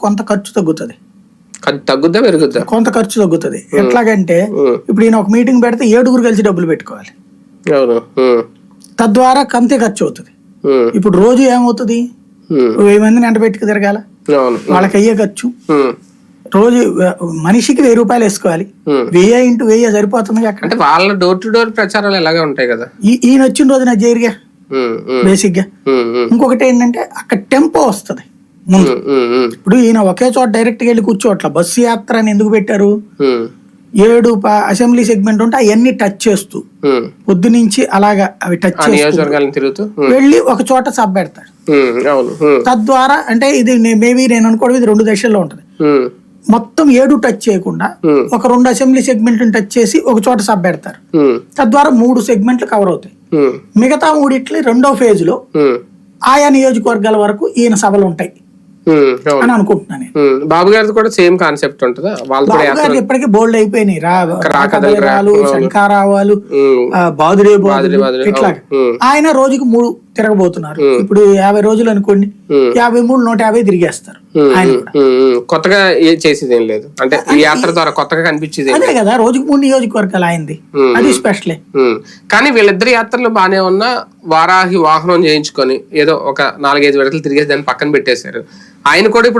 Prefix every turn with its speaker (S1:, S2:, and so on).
S1: కొంత ఖర్చు తగ్గుతుంది.
S2: తగ్గుద్దా పెరుగుద్దా.
S1: కొంత ఖర్చు తగ్గుతుంది. ఎట్లాగంటే ఇప్పుడు ఈయన ఒక మీటింగ్ పెడితే ఏడుగురు కలిసి డబ్బులు పెట్టుకోవాలి. తద్వారా కంతే ఖర్చు అవుతుంది. ఇప్పుడు రోజు ఏమవుతుంది? వెయ్యి మందిని ఎంట పెట్టుకు తిరగాల? వాళ్ళకి అయ్యే ఖర్చు. రోజు మనిషికి వెయ్యి రూపాయలు వేసుకోవాలి. వెయ్యి ఇంటూ వెయ్యి సరిపోతుంది అక్కడ.
S2: అంటే వాళ్ళ డోర్ టు డోర్ ప్రచారాలు ఎలాగే ఉంటాయి కదా.
S1: ఈ- ఈయన వచ్చిన రోజున జరిగా.
S2: ఉమ్, ఉమ్, బేసిక్గా
S1: ఇంకొకటి ఏంటంటే అక్కడ టెంపో వస్తుంది. ముందు. ఇప్పుడు ఈయన ఒకే చోట డైరెక్ట్గా వెళ్ళి కూర్చోట్ల బస్సు యాత్ర అని ఎందుకు పెట్టారు? ఏడు అసెంబ్లీ సెగ్మెంట్ ఉంటే అవన్నీ టచ్ చేస్తూ. పొద్దు నుంచి అలాగా అవి టచ్ చేస్తూ. వెళ్ళి ఒక చోట సబ్ పెడతాడు. తద్వారా అంటే ఇది మేబీ నేను అనుకోవడం ఇది రెండు దశల్లో ఉంటుంది. మొత్తం ఏడు టచ్ చేయకుండా ఒక రెండు అసెంబ్లీ సెగ్మెంట్లను టచ్ చేసి ఒక చోట సబ్ పెడతారు. తద్వారా మూడు సెగ్మెంట్లు కవర్ అవుతాయి. మిగతా మూడిట్లు రెండో
S2: ఫేజ్లో
S1: ఆయా నియోజకవర్గాల వరకు ఈయన సభలు ఉంటాయి. అని అనుకుంటున్నాను
S2: బాబు గారిది కూడా సేమ్ కాన్సెప్ట్ ఉంటుందా?
S1: గారికి ఇప్పటికీ బోల్డ్ అయిపోయినాయి. రా
S2: రాకదలు.
S1: శంకారావాలు బాదుడే
S2: బాదుడే
S1: ఇట్లా ఆయన రోజుకి మూడు తిరగబోతున్నారు. ఇప్పుడు యాభై రోజులు అనుకోండి యాభై మూడు నూట యాభై తిరిగేస్తారు.
S2: కొత్తగా ఏ చేసేది ఏం లేదు. అంటే ఈ యాత్ర ద్వారా కొత్తగా కనిపించేది
S1: అదే కదా రోజుకి మూడు నియోజకవర్గాలు అయింది అది స్పెషలే.
S2: కానీ వీళ్ళిద్దరి యాత్రలు బానే ఉన్నా వారాహి వాహనం చేయించుకొని ఏదో ఒక నాలుగైదు విడతలు తిరిగేసి దాన్ని పక్కన పెట్టేశారు. ఆయన కూడా ఇప్పుడు